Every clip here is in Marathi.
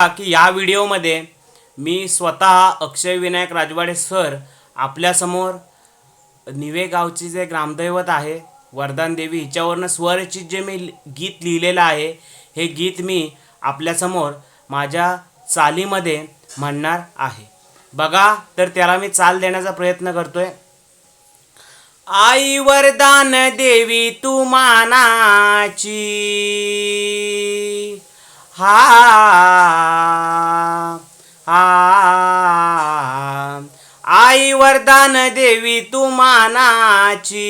की या व्हिडिओमध्ये मी स्वतः अक्षय विनायक राजवाडे सर आपल्यासमोर निवे गावची जे ग्रामदैवत आहे वरदान देवी हिच्यावरनं स्वरचित जे मी गीत लिहिलेलं आहे हे गीत मी आपल्यासमोर माझ्या चालीमध्ये म्हणणार आहे. बघा तर त्याला मी चाल देण्याचा प्रयत्न करतोय. आई वरदान देवी तू मानाची. हा आई वरदान देवी तू मानाची.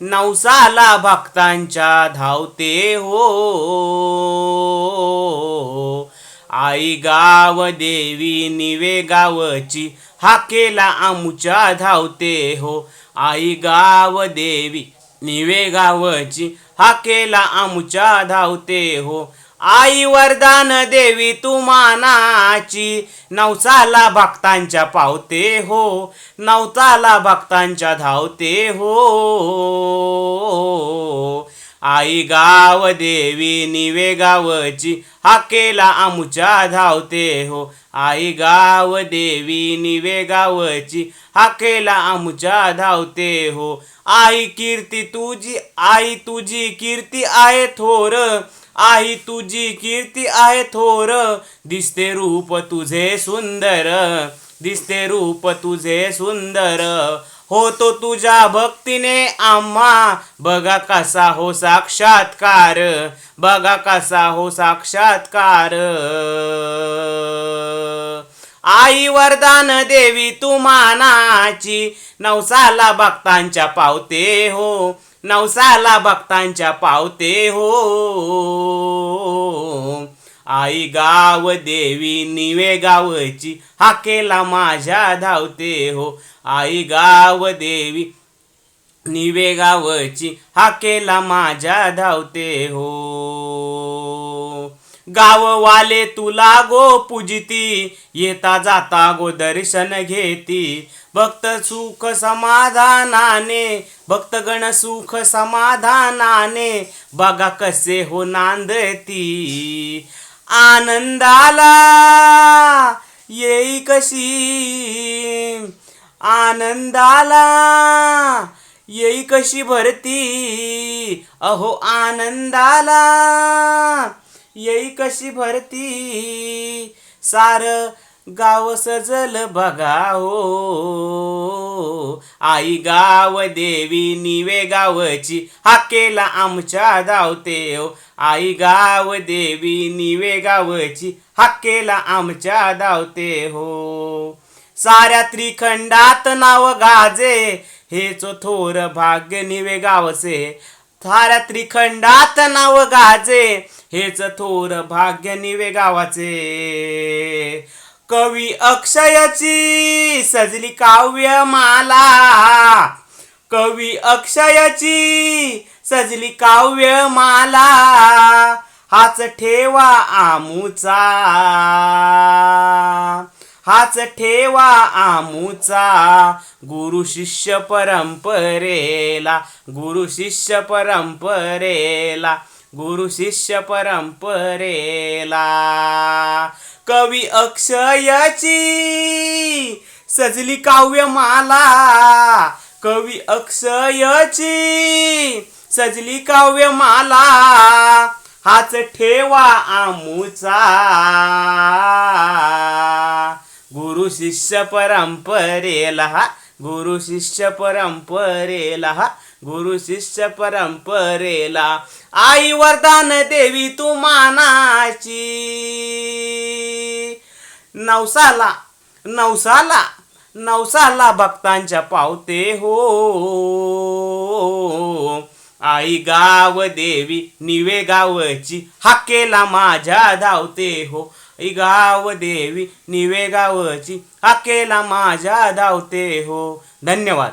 नवसाला भक्तांच्या धावते हो. आई गाव देवी निवे गावची हाकेला आमुच्या धावते हो. आई गाव देवी निवे गावची हाकेला आमुच्या धावते हो. आई वरदान देवी तू मानाची. नवसाला भक्तांच्या पावते हो. नवसाला भक्तांच्या धावते हो. आई गाव देवी निवे गावची. हाकेला आमुच्या धावते हो. आई गाव देवी निवे गावची. हाकेला आमुच्या धावते हो. आई कीर्ती तुझी आई तुझी कीर्ती आहे थोर. आई तुझी कीर्ती आहे थोर. दिसते रूप तुझे सुंदर. दिसते रूप तुझे सुंदर. होतो तुझ्या भक्तीने आम्हा. बघा कसा हो साक्षात्कार. बघा कसा हो साक्षात्कार. आई वरदान देवी तू मानाची. नवसाला भक्तांच्या पावते हो. नवसाला भक्तांच्या पावते हो. आई गाव देवी निवे गावची हाकेला माझ्या धावते हो. आई गाव देवी निवे गावची हाकेला माझ्या धावते हो. गाववाले तुला गो पूजिती. येता जाता गो दर्शन घेती. भक्त सुख समाधानाने भक्तगण सुख समाधानाने बघा कसे हो नांदती. आनंदाला येई कशी? आनंदाला येई कशी भरती? अहो आनंदाला येई कशी भरती? सार गाव सजल बघा हो आई गाव देवी निवे गावची हाकेला आमच्या धावते हो. आई गाव देवी निवे गावची हाकेला आमच्या धावते हो. साऱ्या त्रिखंडात नाव गाजे हेच थोर भाग्य निवे गावसे. साऱ्या त्रिखंडात नाव गाजे हेच थोर भाग्य निवे गावाचे. कवी अक्षयची सजली काव्य माला. कवी अक्षयची सजली काव्य माला. हाच ठेवा आमूचा. हाच ठेवा आमूचा. गुरु शिष्य परंपरेला गुरु शिष्य परंपरेला. गुरु शिष्य परंपरेला. कवी अक्षयची सजली काव्यमाला. कवी अक्षयची सजली काव्यमाला. हाच ठेवा आमूचा. गुरु शिष्य परंपरेला. हा गुरु शिष्य परंपरेला हा गुरु शिष्य परंपरेला. आई वरदान देवी तू मानाची. नवसाला नवसाला नवसाला भक्तांच्या पावते हो. आई गाव देवी निवे गावची हाकेला माझ्या धावते हो. आई गाव देवी निवे गावची हाकेला माझ्या धावते हो. धन्यवाद.